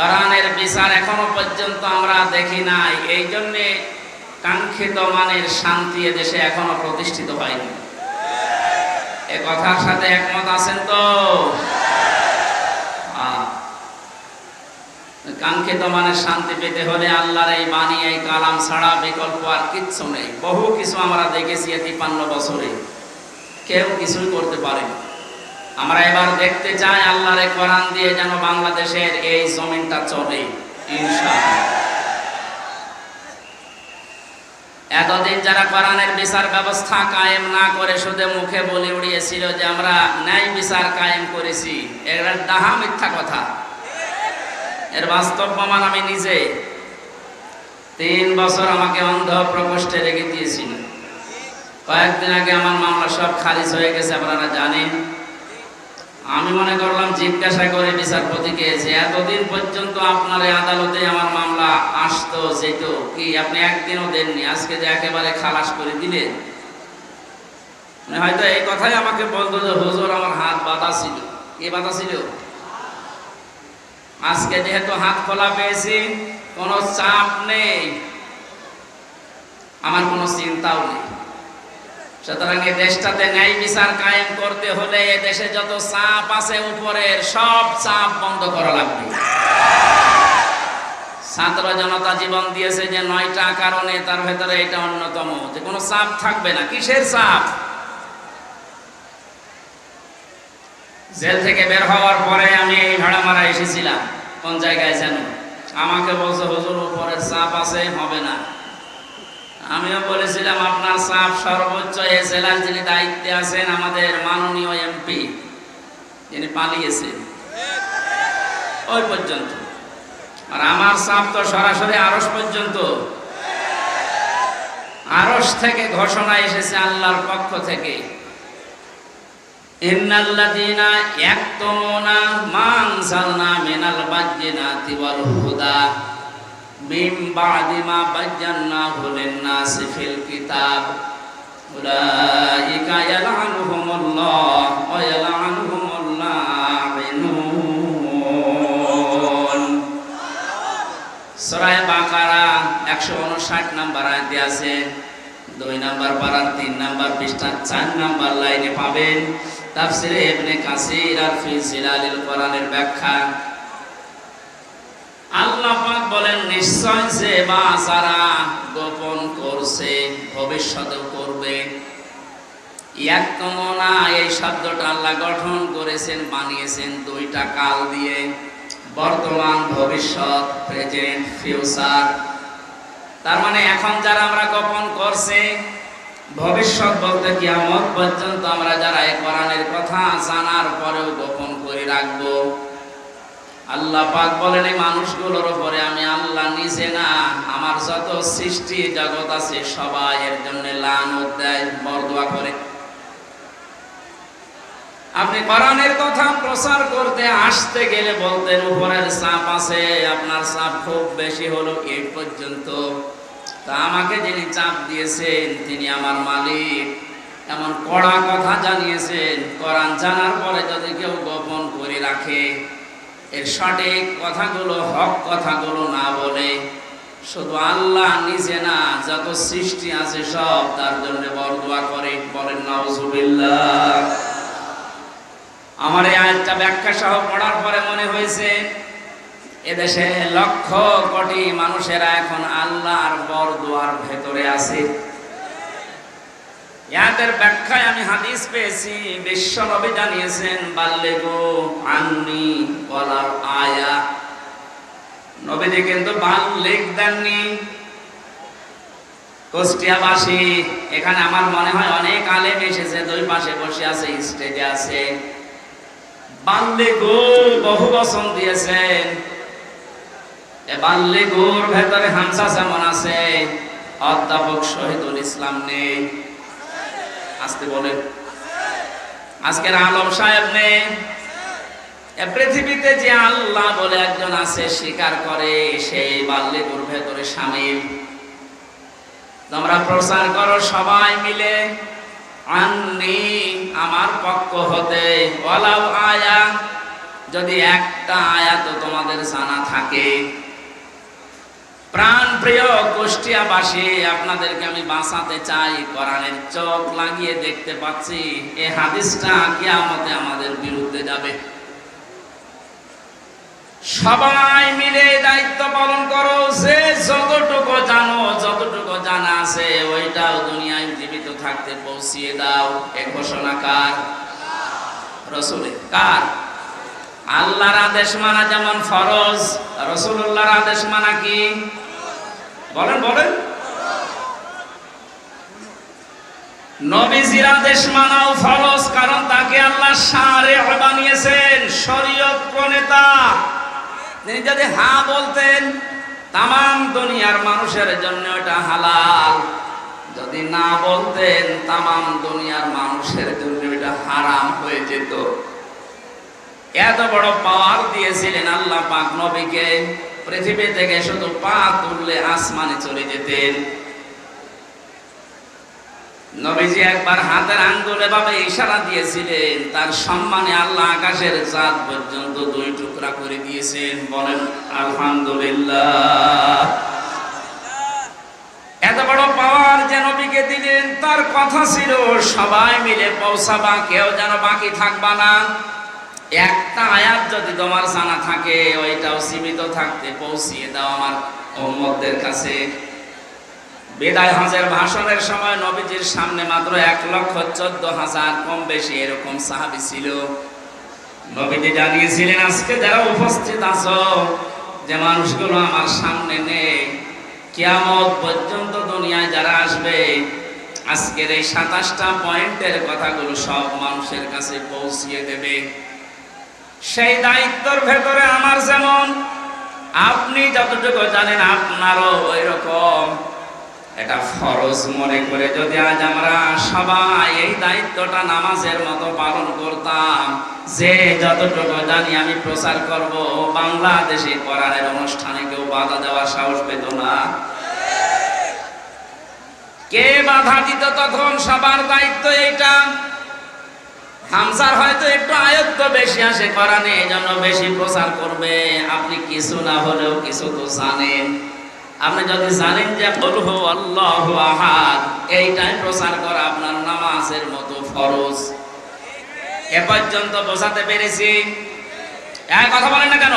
কোরআনের বিচার এখনও পর্যন্ত আমরা দেখি নাই। এই জন্যে কাঙ্ক্ষিত মানের শান্তি দেশে এখনও প্রতিষ্ঠিত হয়নি। এ কথার সাথে একমত আছেন তো? কাঙ্ক্ষিত মানের শান্তি পেতে হলে আল্লাহর এই বাণী, এই কালাম ছাড়া বিকল্প আর কিচ্ছু নেই। বহু কিছু আমরা দেখেছি এই তিপান্ন বছরে। কেউ কিছুই করতে পারেনি। আমরা এবার দেখতে চাই আল্লাহর কোরআন দিয়ে যেন বাংলাদেশের এই জমিনটা চলে এতদিন যারা কোরআনের বিচার ব্যবস্থা কায়েম না করে শুধু মুখে বলে উড়িয়েছিল যে আমরা ন্যায় বিচার কায়েম করেছি, এর ডাহা মিথ্যা কথা। এর বাস্তব প্রমাণ আমি নিজে তিন বছর আমাকে অন্ধ প্রকোষ্ঠে রেখে দিয়েছিল। কয়েকদিন আগে আমার মামলা সব খারিজ হয়ে গেছে, আপনারা জানেন। আমি মনে করলাম জিজ্ঞাসা করে বিচারপতিকে যে এতদিন পর্যন্ত আপনার আদালতে আমার মামলা আসতো, যেত, কি আপনি একদিনও দেননি? আজকে যে একেবারে খালাস করে দিলেন। মানে হয়তো এই কথাই আমাকে বলতো যে, হুজুর, আমার হাত বাঁধা ছিল। কে বাঁধা ছিল? আজকে যেহেতু হাত খোলা পেয়েছি, কোনো চাপ নেই। আমার কোনো চিন্তাও নেই। সুতরাং এই দেশটাতে ন্যায় বিচার কায়েম করতে হলে এ দেশে যত চাপ আছে উপরের সব চাপ বন্ধ করা লাগবে। ছাত্র জনতা জীবন দিয়েছে যে নয়টা কারণে তার ভেতরে এটা অন্যতম। যে কোনো চাপ থাকবে না, কিসের চাপ জেল থেকে বের হওয়ার পরে আমি এই ভাড়া মারা এসেছিলাম। কোন জায়গায় যেন? আমাকে বলছে, হুজুর, উপরের চাপ আছে, হবে না। আমিও বলেছিলাম, আপনার চাপ সর্বোচ্চ এ জেলার যিনি দায়িত্বে আছেন, আমাদের মাননীয় এমপি, যিনি পালিয়েছেন। ওই পর্যন্ত। আর আমার চাপ তো সরাসরি আরস পর্যন্ত। আরস থেকে ঘোষণা এসেছে আল্লাহর পক্ষ থেকে। ইন্নাল্লাযীনা মিনাল মিন বাদি মা বায়্যানাহু লিন-নাসি ফিল কিতাব। উলাইকা ইয়ালআনুহুমুল্লাহ ওয়া ইয়ালআনুহুমুল সূরা বাকারা 159 নম্বর আয়াতে আছে। দুই নাম্বার পারার তিন নাম্বার পৃষ্ঠা চার নাম্বার লাইনে পাবেন। তাফসিরে ইবনে কাসির আর ফি জিলালিল কোরআনের ব্যাখ্যা আল্লাহ পাক বলেন নিশ্চয় যে বা যারা গোপন করছে ভবিষ্যতেও করবে। ইয়াকমনা এই শব্দটা আল্লাহ গঠন করেছেন, বানিয়েছেন দুইটা কাল দিয়ে। বর্তমান, ভবিষ্যৎ প্রেজেন্ট ফিউচার তার মানে এখন যারা আমরা গোপন করছি, ভবিষ্যৎ বলতে কিয়ামত পর্যন্ত আমরা যারা এই কোরআনের কথা জানার পরেও গোপন করে রাখব। আল্লাহ পাক বলেন, এই মানুষগুলোর উপরে আমি আল্লাহ নিজে না, আমার যত সৃষ্টি জগৎ আছে সবাই এর জন্য লানত দেয়, বরদোয়া করে। আপনি কোরআনের কথা প্রচার করতে আসতে গেলে বলতেন, উপরের চাপ আছে, আপনার চাপ খুব বেশি হলো এই পর্যন্ত। তা আমাকে যিনি চাপ দিয়েছেন, তিনি আমার মালিক। এমন কড়া কথা জানিয়েছেন, কোরআন জানার পরে যদি কেউ গোপন করে রাখে এর সঠিক কথাগুলো, হক কথাগুলো না বলে শুধু আল্লাহ নিজে না, যত সৃষ্টি আছে সব তার জন্য বরদোয়া করে। বলেন আমার এই আয়াতটা ব্যাখ্যা সহ পড়ার পরে মনে হয়েছে, এদেশে লক্ষ কোটি মানুষেরা এখন আল্লাহর বরদোয়ার ভেতরে আছে। ইয়াদের ব্যাখ্যায় আমি হাদিস পেয়েছি, বিশ্ব নবী জানিয়েছেন বাল্লে গো আন্নি বলার আয়া। নবীজি কিন্তু বাল্যেক দেননি। কুষ্টিয়াবাসী, এখানে আমার মনে হয় অনেক আলেম এসেছে, দুই পাশে বসে আছে, স্টেজে আছে। বাল্যে গো বহু বচন দিয়েছেন। বাল্যে গোর ভেতরে হামসা যেমন আছে, অধ্যাপক শহীদুল ইসলাম নেই। আসতে বলেন। আজকের আলম সাহেব নেই পৃথিবীতে যে আল্লাহ বলে একজন আছে, স্বীকার করে সেই বাল্যেগুর ভেতরে সামিল তোমরা প্রচার করো সবাই মিলে, আননি আমার পক্ষ হতে। ওয়ালাউ আয়া, যদি একটা আয়াত তোমাদের জানা থাকে। প্রাণ প্রিয় কুষ্টিয়াবাসী, আপনাদেরকে আমি বাঁচাতে চাই। কোরআনের চোখ লাগিয়ে দেখতে পাচ্ছি এই হাদিসটা কিয়ামতে আমাদের বিরুদ্ধে যাবে। সবাই মিলে দায়িত্ব পালন করো যে যতটুকু জানো, যতটুকু জানা আছে, ওইটাও দুনিয়ায় জীবিত থাকতে পৌঁছিয়ে দাও। এ ঘোষণা কার? রসুলের। কার? আল্লাহর আদেশ মানা যেমন ফরজ রসুল্লাহর আদেশ মানা কি? বলেন বলেন। নবীজির আদেশ মানাও ফরজ, কারণ তাকে আল্লাহ সারে বানিয়েছেন, শরীয়ত প্রণেতা। তিনি যদি হা বলতেন তাম দুনিয়ার মানুষের জন্য এটা হালাল। যদি না বলতেন তাম দুনিয়ার মানুষের জন্য এটা হারাম হয়ে যেত। এত বড় পাওয়ার দিয়েছিলেন আল্লাহ পাক নবীকে। পৃথিবী থেকে শুধু পা তুললে আসমানে চলে যেতেন। নবীজি একবার হাতের আঙ্গুলে ভাবে ইশারা দিয়েছিলেন, তার সম্মানে আল্লাহ আকাশের চাঁদ পর্যন্ত দুই টুকরা করে দিয়েছেন। বলেন, আলহামদুলিল্লাহ। এত বড় পাওয়ার যে নবীকে দিলেন, তার কথা ছিল, সবাই মিলে পৌঁছাবা, কেউ যেন বাকি থাকবা না। একটা আয়াত যদি তোমার জানা থাকে, ওইটাও সীমিত থাকতে পৌঁছিয়ে দাও আমার উম্মতদের কাছে। বেদায় হাজের ভাষণের সময় নবীজির সামনে মাত্র এক লক্ষ চোদ্দ হাজার কম বেশি এরকম সাহাবি ছিল। নবীজি জানিয়েছিলেন, আজকে যারা উপস্থিত আছো, যে মানুষগুলো আমার সামনে নেই, কিয়ামত পর্যন্ত দুনিয়ায় যারা আসবে, আজকের এই সাতাশটা পয়েন্টের কথাগুলো সব মানুষের কাছে পৌঁছিয়ে দেবে। সেই দায়িত্বর ভেতরে আমার যেমন, আপনি যতটুকু জানেন আপনারও ওই রকম এটা ফরজ মনে করে যদি আজ আমরা সবাই এই দায়িত্বটা নামাজের মতো পালন করতাম, যে যতটুকু জানি আমি প্রচার করব, বাংলাদেশে কোরআনের অনুষ্ঠানে কেউ বাধা দেওয়ার সাহস পেত না। কে বাধা দিত তখন? সবার দায়িত্ব এইটা। হামসার হয়তো একটু আয়ত্ত বেশি আসে, কোরআনে এই জন্য বেশি প্রচার করবে। আপনি কিছু না হলেও কিছু তো জানেন। আপনি যদি জানেন যে বলহু আল্লাহ আহাদ এইটাই প্রচার করা আপনার নামাজের মতো ফরজ। এ পর্যন্ত বোঝাতে পেরেছি? এক কথা বলেন না কেন?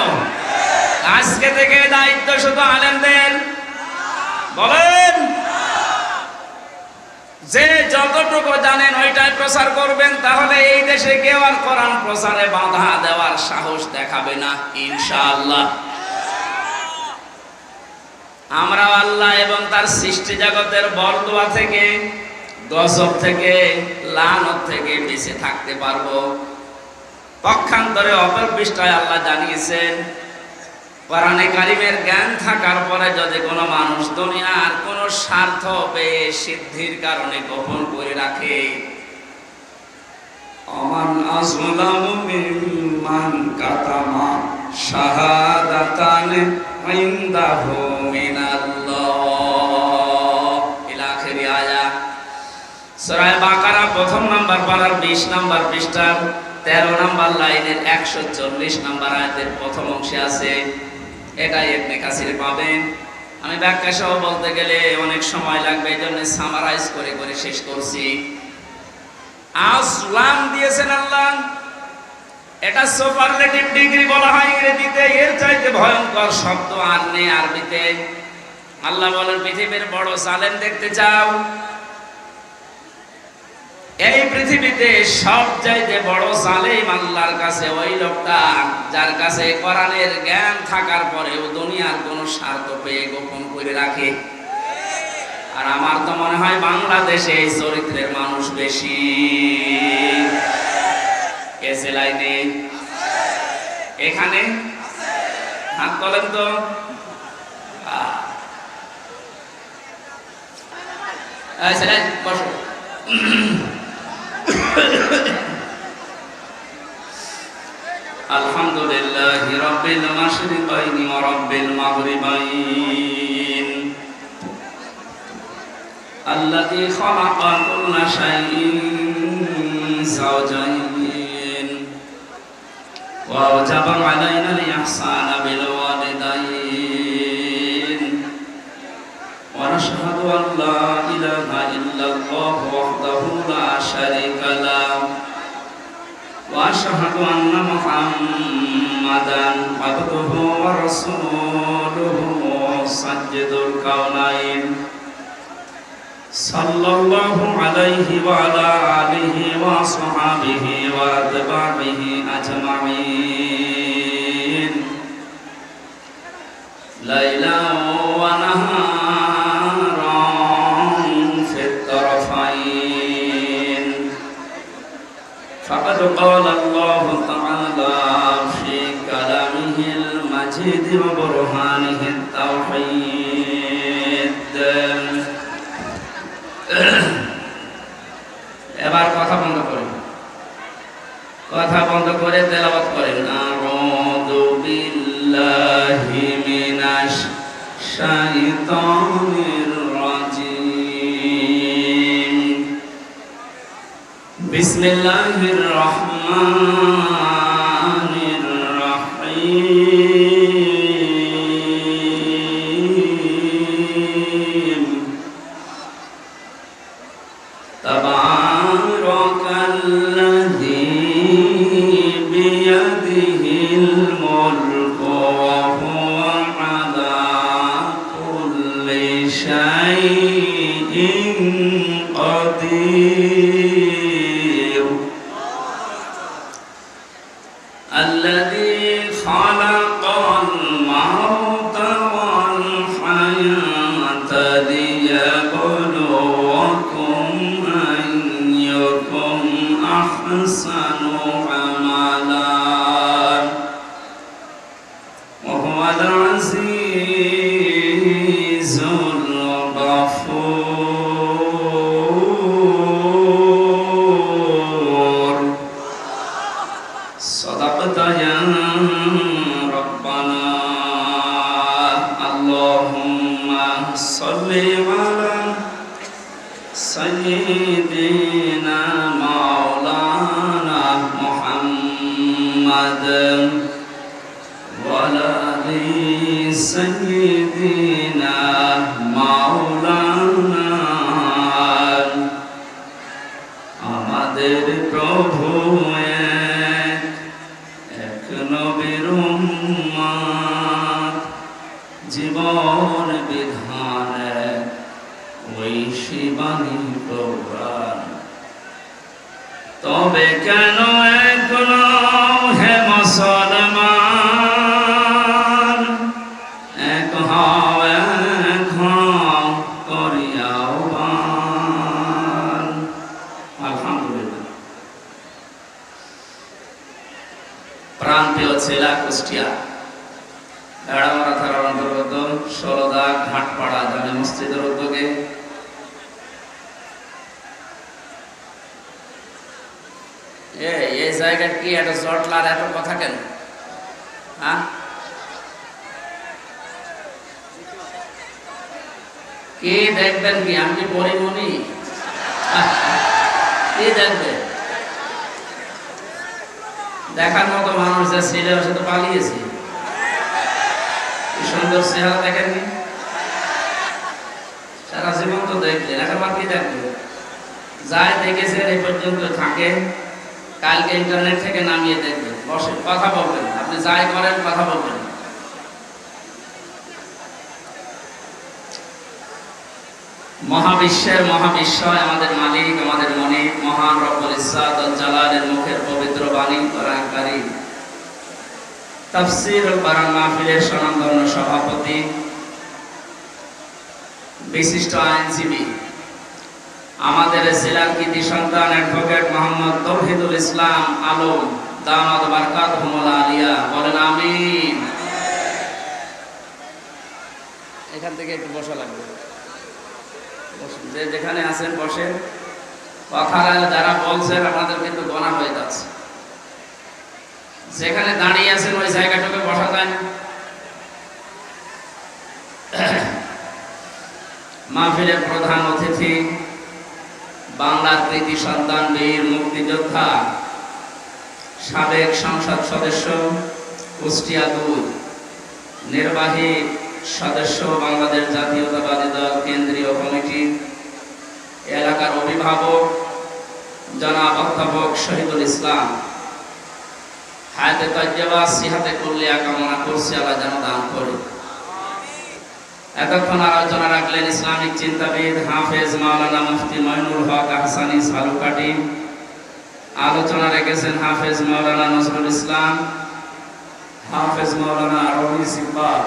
আজকে থেকে দায়িত্ব শুধু আলেমদের। বলেন! যে যতটুকু জানেন ওইটাই প্রচার করবেন, তাহলে এই দেশে কেউ আর কোরআন প্রচারে বাধা দেওয়ার সাহস দেখাবে না, ইনশাআল্লাহ। আমরা আল্লাহ এবং তার সৃষ্টি জগতের বরদোয়া থেকে, গজব থেকে, লানত থেকে বেঁচে থাকতে পারব। পক্ষান্তরে অপর পৃষ্ঠায় আল্লাহ জানিয়েছেন কোরআনে কারিমের জ্ঞান থাকার পরে যদি কোনো মানুষ দুনিয়ার কোনো স্বার্থ পেয়ে সিদ্ধির কারণে গোপন করে রাখে, অমান আজলামু কাতামা শাহাদাতান মিনাল্লাহ। আয়াত সূরা বাকারা প্রথম নাম্বার পারার 20 নাম্বার পৃষ্ঠার 13 নাম্বার লাইনের 140 নাম্বার আয়াতের প্রথম অংশে আছে এটাই ইবনে কাসির পাবেন। আমি ব্যাখ্যা সহ বলতে গেলে অনেক সময় লাগবে এই জন্য সামারাইজ করে করে শেষ করছি। আসলাম দিয়েছেন আল্লাহ। এটা সুপারলেটিভ ডিগ্রি বলা হয় ইংরেজিতে, এর চাইতে ভয়ঙ্কর শব্দ আর নেই আরবিতে। আল্লাহ বলেন, পৃথিবীর বড় জালেম দেখতে চাও এই পৃথিবীতে সব চাইতে বড় জালেম আল্লাহর কাছে ওই লোকটা, যার কাছে কোরআনের জ্ঞান থাকার পরেও দুনিয়ার কোনো স্বার্থ পেয়ে গোপন করে রাখে। আর আমার তো মনে হয় বাংলাদেশে এই চরিত্রের মানুষ বেশি। এ জেলায় নেই এখানে? হাত বলেন তো। বসো। الحمد لله رب المشرقين ورب المغربين الذي خلق كل شيء زوجين وأوجب علينا الإحسان بالوالدين ونشهد أن لا إله إلا الله وحده لا شريك له وأشهد أن محمدا عبده ورسوله سجد الكونين صلى الله عليه وعلى آله وصحبه وأتباعه أجمعين ليلا ونهارا فقد قال الله تعالى في كلامه المجيد وبرهانه التوحيد এবার কথা বন্ধ করেন কথা বন্ধ করে তেলাওয়াত করেন আউযু বিল্লাহি মিনাশ শাইতানির বিসমিল্লাহির রহমানির প্রান্তীয় জেলা কুষ্টিয়া। বেড়ামারা থানার অন্তর্গত ষোলদা ঘাটপাড়া জামে মসজিদের উদ্যোগে এই জায়গার কি এত জটলার এত কথা কেন? হ্যাঁ? কি দেখবেন কি? আমি কি পরিমণি কি দেখবে দেখার মতো মানুষ যা ছিল সে পালিয়েছে। সুন্দর চেহারা দেখেননি সারা জীবন তো দেখলেন, এখন আর কি দেখবে? যাই দেখেছেন এই পর্যন্ত থাকে, কালকে ইন্টারনেট থেকে নামিয়ে দেখবেন। বসে, কথা বলবেন আপনি যাই করেন, কথা বলবেন মহাবিশ্বের মহাবিশ্বয়, আমাদের মালিক, আমাদের মনিক মহান রব্বুল ইসাদ জালালের মুখের পবিত্র বাণী, কোরআনকারী তাফসীর, কোরআন মাহফিলের স্বনামধন্য সভাপতি, বিশিষ্ট আইনজীবী, আমাদের জেলার কৃতি সন্তান অ্যাডভোকেট মোহাম্মদ তৌহিদুল ইসলাম আলম, দামাদ বারকাত হুমলা আলিয়া, বলেন আমিন এখান থেকে একটু বসা লাগবে। যে যেখানে আছেন, বসেন। কথাটা যারা বলছেন, আপনাদের কিন্তু গণা হয়ে যাচ্ছে। যেখানে দাঁড়িয়ে আছেন, ওই জায়গাটাকে বসা যায় না। মাহফিলের প্রধান অতিথি, বাংলার কৃতি সন্তান, বীর মুক্তিযোদ্ধা, সাবেক সংসদ সদস্য, কুষ্টিয়া দুই নির্বাহী সদস্য বাংলাদেশ জাতীয়তাবাদী দল কেন্দ্রীয় কমিটি, এলাকার অভিভাবক, জনাব অধ্যাপক শহীদুল ইসলাম। সিহাতে কামনা করছি, আল্লাহ যেন দান করে। এতক্ষণ আলোচনা রাখলেন ইসলামিক চিন্তাবিদ হাফেজ মাওলানা মুফতি হক আহসানি সালুকাটি। আলোচনা রেখেছেন হাফেজ মাওলানা নজরুল ইসলাম, হাফেজ মাওলানা রবি সিকবাল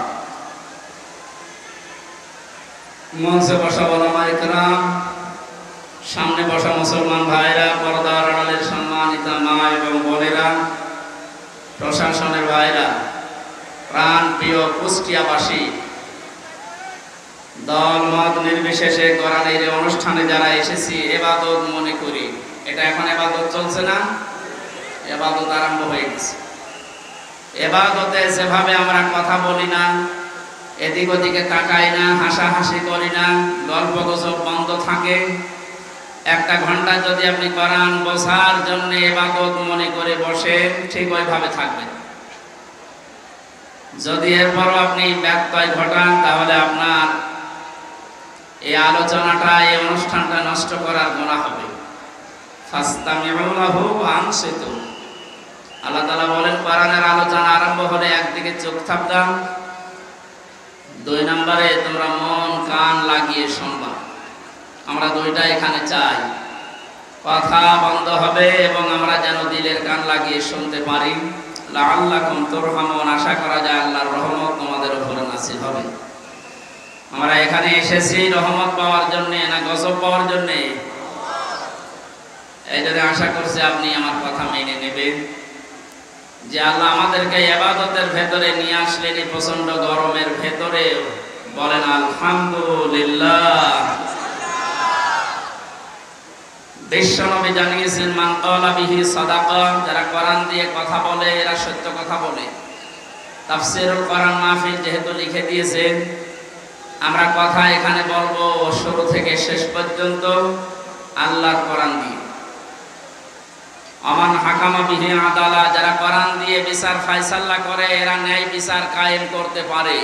মঞ্চে বসা ওলামা ইকরাম সামনে বসা মুসলমান ভাইরা, পর্দার আড়ালের সম্মানিতা মা এবং বোনেরা, প্রশাসনের ভাইরা, প্রাণ প্রিয় কুষ্টিয়াবাসী, দল মত নির্বিশেষে কোরআনের অনুষ্ঠানে যারা এসেছি, এবাদত মনে করি। এটা এখন এবাদত চলছে না? এবাদত আরম্ভ হয়ে গেছে। এবাদতে যেভাবে আমরা কথা বলি না এদিক ওদিকে তাকাই না, হাসাহাসি করি না গল্প গুজব বন্ধ থাকে। একটা ঘণ্টা যদি আপনি করান বসার জন্য এবাদত মনে করে বসেন, ঠিক ওইভাবে থাকবেন যদি এরপরও আপনি ব্যত্যয় ঘটান, তাহলে আপনার এই আলোচনাটা, এই অনুষ্ঠানটা নষ্ট করার গোনা হবে। আল্লাহ তাআলা বলেন, কোরআনের আলোচনা আরম্ভ হলে একদিকে চোখ থাপদাম দুই নম্বরে তোমরা মন, কান লাগিয়ে শুনবা। আমরা দুইটা এখানে চাই। কথা বন্ধ হবে এবং আমরা যেন দিলের কান লাগিয়ে শুনতে পারি। লাআল্লাকুম তুরহামুন। আশা করা যায় আল্লাহর রহমত তোমাদের উপরে নাসিল হবে। আমরা এখানে এসেছি রহমত পাওয়ার জন্য না গজব পাওয়ার জন্য? এই জন্য আশা করছি আপনি আমার কথা মেনে নেবেন। যে আল্লাহ আমাদেরকে এবাদতের ভেতরে নিয়ে আসলেন এই প্রচণ্ড গরমের ভেতরে বলেন, আলহামদুলিল্লাহ। বিশ্বনবী জানিয়েছেন যারা কোরআন দিয়ে কথা বলে, এরা সত্য কথা বলে। তাফসীরুল কোরআন মাহফিল যেহেতু লিখে দিয়েছেন, আমরা কথা এখানে বলব শুরু থেকে শেষ পর্যন্ত আল্লাহর কোরআন দিয়ে। আমান হাকামা বিহে আদালা, যারা কোরআন দিয়ে বিচার, ফায়সাল্লা করে, এরা ন্যায় বিচার কায়েম করতে পারে।